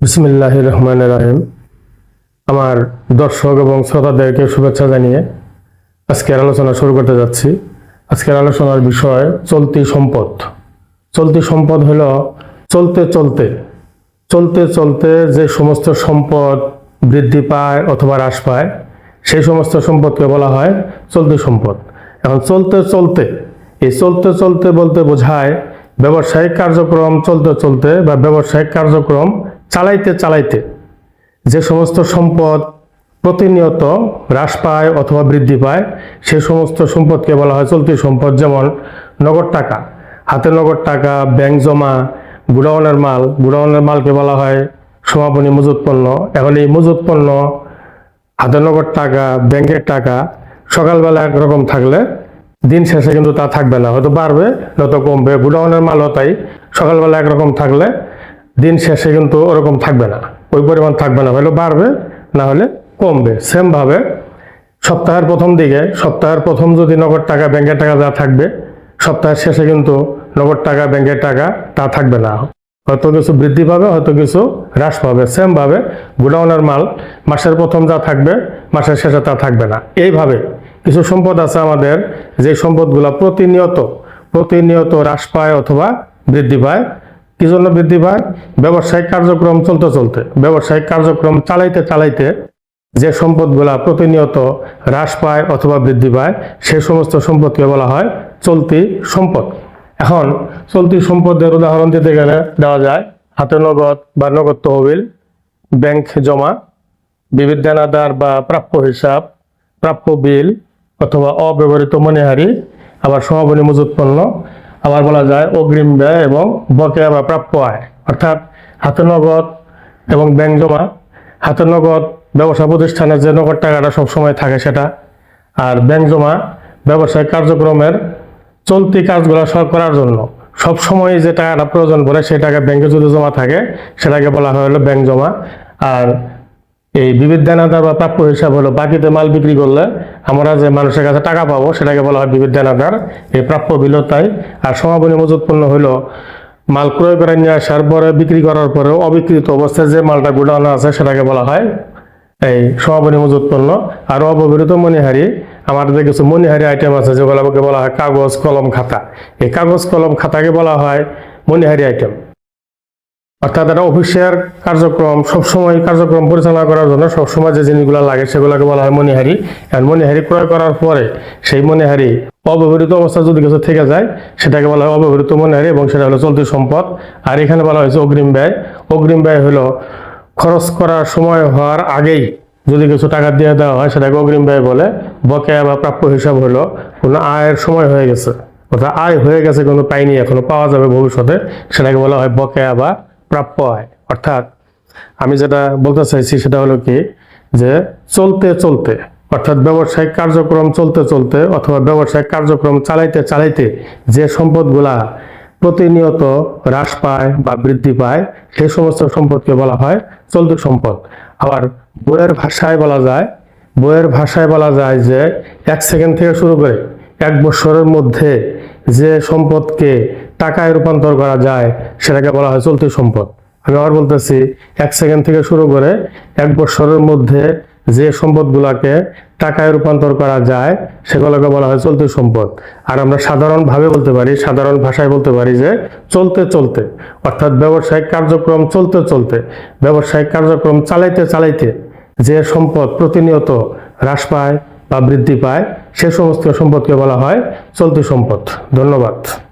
বিসমিল্লাহ রহমান রাহিম আমার দর্শক এবং শ্রোতাদেরকে শুভেচ্ছা জানিয়ে আজকের আলোচনা শুরু করতে যাচ্ছি। আজকের আলোচনার বিষয় চলতি সম্পদ। চলতি সম্পদ হল চলতে চলতে। চলতে চলতে যে সমস্ত সম্পদ বৃদ্ধি পায় অথবা হ্রাস পায়, সেই সমস্ত সম্পদকে বলা হয় চলতি সম্পদ। এখন চলতে চলতে, এই চলতে চলতে বলতে বোঝায় ব্যবসায়িক কার্যক্রম, চলতে চলতে বা ব্যবসায়িক কার্যক্রম চালাইতে চালাইতে যে সমস্ত সম্পদ প্রতিনিয়ত হ্রাস পায় অথবা বৃদ্ধি পায় সেই সমস্ত সম্পদকে বলা হয় চলতি সম্পদ, যেমন নগদ টাকা। হাতে নগদ টাকা, ব্যাংক জমা গুডাউনের মাল গুডাউনের মালকে বলা হয় সমাপনী মজুত পণ্য। এখন এই মজুত পণ্য, হাতে নগদ টাকা, ব্যাংকের টাকা, সকালবেলা একরকম থাকলে দিন শেষে কিন্তু তা থাকবে না। হয়তো বাড়বে নয়তো কমবে। গুডাউনের মালও তাই। সকালবেলা একরকম থাকলে দিন শেষে কিন্তু ওরকম থাকবে না। ওই পরিমাণ থাকবে না। হলে বাড়বে, না হলে কমবে। সেমভাবে সপ্তাহের প্রথম দিকে, সপ্তাহের প্রথম যদি নগদ টাকা, ব্যাংকের টাকা যা থাকবে, সপ্তাহের শেষে কিন্তু নগদ টাকা, ব্যাংকের টাকা তা থাকবে না। হয়তো কিছু বৃদ্ধি পাবে, হয়তো কিছু হ্রাস পাবে। সেমভাবে গুডাউনের মাল মাসের প্রথম যা থাকবে, মাসের শেষে তা থাকবে না। এইভাবে কিছু সম্পদ আছে আমাদের যে সম্পদগুলো প্রতিনিয়ত প্রতিনিয়ত হ্রাস পায় অথবা বৃদ্ধি পায়। কি জন্য বৃদ্ধি পায়। ব্যবসায়িক কার্যক্রম চলতে চলতে, ব্যবসায়িক কার্যক্রম চালাইতে চালাইতে যে সম্পদগুলা প্রতিনিয়ত হ্রাস পায় অথবা বৃদ্ধি পায়, সে সমস্ত সম্পদকে বলা হয় চলতি সম্পদ। এখন চলতি সম্পদের উদাহরণ দিতে গেলে দেওয়া যায়, হাতে নগদ বা নগদ তহবিল, ব্যাংক জমা বিবিধানাদার বা প্রাপ্য হিসাব, প্রাপ্য বিল অথবা অব্যবহৃত মনিহারি, আবার সমাপনী মজুত পণ্য আবার বলা যায় অগ্রিম ব্যয় এবং বকেয়া বা প্রাপ্য আয়। অর্থাৎ হাতে নগদ এবং ব্যাংক জমা, হাতে নগদ ব্যবসা প্রতিষ্ঠানে যে নগদ টাকাটা সবসময় থাকে সেটা, আর ব্যাংক জমা ব্যবসায়িক কার্যক্রমের চলতি কাজগুলো করার জন্য। সব সময় যে টাকাটা প্রয়োজন পড়ে সেই টাকা ব্যাংকে যদি জমা থাকে, সেটাকে বলা হয় হলো ব্যাংক জমা। আর এই বিবিধ দানাদার বা প্রাপ্য হিসাব হলো বাকিতে মাল বিক্রি করলে আমরা যে মানুষের কাছে টাকা পাবো সেটাকে বলা হয় বিবিধ দানাদার এই প্রাপ্য বিলও তাই। আর সমাপনী মজুত পণ্য হলো মাল ক্রয় করে নিয়ে আসার পরে বিক্রি করার পরে অবিকৃত অবস্থায় যে মালটা গুডাউনে আছে সেটাকে বলা হয় এই সমাপনী মজুত পণ্য আর অব্যবহৃত মণিহারি আমাদের কিছু মণিহারি আইটেম আছে যেগুলোকে বলা হয় কাগজ, কলম, খাতা। এই কাগজ, কলম, খাতাকে বলা হয় মণিহারি আইটেম অর্থাৎ একটা অফিসের কার্যক্রম, সবসময় কার্যক্রম পরিচালনা করার জন্য সবসময় যে জিনিসগুলো লাগে সেগুলোকে বলা হয় মণিহারি। আর মণিহারি ক্রয় করার পরে সেই মণিহারি অব্যবহৃত অবস্থা যদি কিছু থেকে যায়, সেটাকে বলা হয় অব্যবহৃত মনিহারি এবং সেটা হলো চলতি সম্পদ। আর এখানে বলা হয়েছে অগ্রিম ব্যয়। অগ্রিম ব্যয় হলো খরচ করার সময় হওয়ার আগেই যদি কিছু টাকা দিয়ে দেওয়া হয়, সেটাকে অগ্রিম ব্যয় বলে। বকেয়া বা প্রাপ্য হিসাব হলো কোনো আয়ের সময় হয়ে গেছে। অর্থাৎ আয় হয়ে গেছে কিন্তু পাইনি, এখনও পাওয়া যাবে ভবিষ্যতে। সেটাকে বলা হয় বকেয়া বা প্রাপ্য হয়। অর্থাৎ আমি যেটা বলতে চাইছি সেটা হলো কি যে চলতে চলতে, অর্থাৎ ব্যবসায়িক কার্যক্রম চলতে চলতে অথবা ব্যবসায়িক কার্যক্রম চালাইতে চালাইতে যে সম্পদগুলা প্রতিনিয়ত হ্রাস পায় বা বৃদ্ধি পায় সেই সমস্ত সম্পদকে বলা হয় চলতি সম্পদ। আবার বইয়ের ভাষায় বলা যায়, বইয়ের ভাষায় বলা যায় যে এক সেকেন্ড থেকে শুরু করে এক বছরের মধ্যে যে সম্পদকে টাকায় রূপান্তর করা যায়, সেটাকে বলা হয় চলতি সম্পদ। আমি আবার বলতেছি, এক সেকেন্ড থেকে শুরু করে এক বছরের মধ্যে যে সম্পদগুলোকে টাকায় রূপান্তর করা যায়, সেগুলোকে বলা হয় চলতি সম্পদ। আর আমরা সাধারণভাবে বলতে পারি, সাধারণ ভাষায় বলতে পারি যে চলতে চলতে। অর্থাৎ ব্যবসায়িক কার্যক্রম চলতে চলতে, ব্যবসায়িক কার্যক্রম চালাইতে চালাইতে যে সম্পদ প্রতিনিয়ত হ্রাস পায় বা বৃদ্ধি পায়, সে সমস্ত সম্পদকে বলা হয় চলতি সম্পদ। ধন্যবাদ।